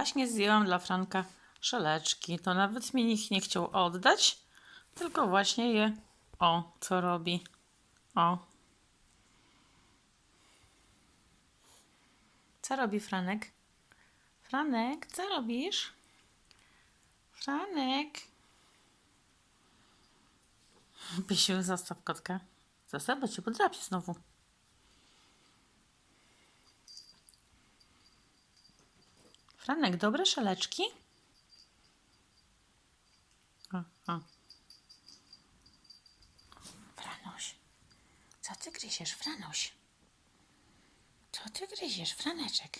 Właśnie zdjęłam dla Franka szeleczki. To nawet mi ich nie chciał oddać, tylko właśnie je. O, co robi? O. Co robi Franek? Franek, co robisz? Franek. Pysiu, zostaw kotka. Zostaw, bo cię podrapie znowu. Franek, dobre szeleczki? O. Franuś, co ty gryziesz, Franuś? Co ty gryziesz, Franeczek?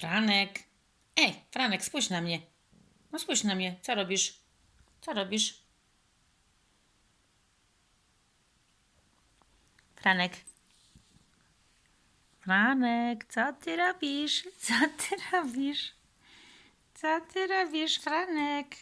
Franek. Ej, Franek, spójrz na mnie. No spójrz na mnie. Co robisz? Co robisz? Franek. Franek, co ty robisz? Co ty robisz? Co ty robisz, Franek?